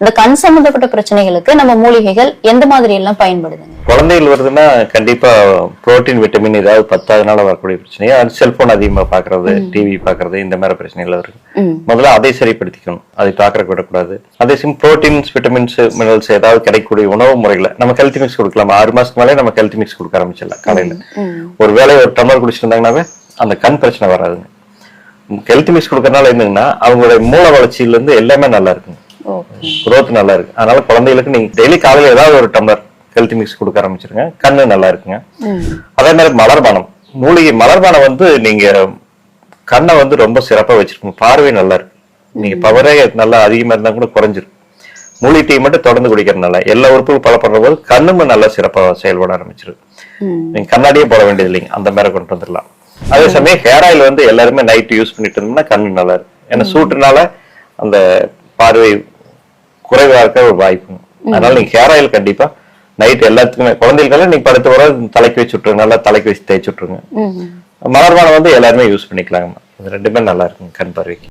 அந்த கண் சம்பந்தப்பட்ட பிரச்சனைகளுக்கு நம்ம மூலிகைகள் எந்த மாதிரி எல்லாம் பயன்படுதுங்க? குழந்தைகள் வருதுன்னா கண்டிப்பா புரோட்டீன் விட்டமின் ஏதாவது பத்தாதனால வரக்கூடிய பிரச்சனை அது செல்போன் அதிகமா பாக்குறது டிவி பாக்குறது இந்த மாதிரி பிரச்சனைகள் ம். முதல்ல அதை சரிப்படுத்திக்கணும். அதை பாக்குறக்க விடக்கூடாது. அதே சமயம் புரோட்டீன்ஸ் விட்டமின்ஸ் மினரல்ஸ் ஏதாவது கிடைக்கக்கூடிய உணவு முறைகளை நம்ம ஹெல்த் மிக்ஸ் கொடுக்கலாம். ஆறு மாசத்துக்கு மேலே நம்ம ஹெல்த் மிக்ஸ் கொடுக்க ஆரம்பிச்சிடலாம் காலையில. ஒரு வேளை ஒரு டம்ளர் குடிச்சிட்டு இருந்தாங்கன்னாவே அந்த கண் பிரச்சனை வராதுங்க. ஹெல்த் மிக்ஸ் கொடுக்கறதுனால என்னங்கன்னா அவங்களுடைய மூல வளர்ச்சியில இருந்து எல்லாமே நல்லா இருக்குங்க. Growth நல்லா இருக்கு அதனால குழந்தைகளுக்கு நீங்க டெய்லி காலையில ஏதாவது ஒரு டம்ளர் ஹெல்த் மிக்ஸ் கொடுக்க ஆரம்பிச்சிருங்க. கண்ணு நல்லா இருக்குங்க அதே மாதிரி மலர்பானம் மூலிகை மலர்பானம் வந்து நீங்க கண்ணை வந்து ரொம்ப சிறப்பா வச்சிருக்கணும் பார்வை நல்லா இருக்கு நீங்க பவரே நல்லா அதிகமா இருந்தா கூட குறைஞ்சிரும். மூலிகை டீ மட்டும் தொடர்ந்து குடிக்கிறதுனால எல்லா உறுப்புகளும் பலப்படுற போது கண்ணுமே நல்லா சிறப்பா செயல்பட ஆரம்பிச்சிரும். நீங்க கண்ணாடியே போட வேண்டியது இல்லைங்க. அந்த மாதிரி கொண்டு வந்துடலாம். அதே சமயம் ஹேர் ஆயில் வந்து எல்லாருமே நைட் யூஸ் பண்ணிட்டு இருந்தோம்னா கண்ணு நல்லா இருக்கு ஏன்னா சூட்டுனால அந்த பார்வை குறைவா இருக்க ஒரு வாய்ப்பு. அதனால நீங்க ஹேர் ஆயில் கண்டிப்பா நைட் எல்லாத்துக்குமே குழந்தைகளுக்கெல்லாம் நீங்க படுத்து வர தலைக்கு வச்சு விட்டுருங்க நல்லா தலைக்கு வச்சு தேய்ச்சி விட்டுருங்க. மலர்பானம் வந்து எல்லாருமே யூஸ் பண்ணிக்கலாங்கம்மா. இது ரெண்டுமே நல்லா இருக்குங்க கண் பார்வைக்கு.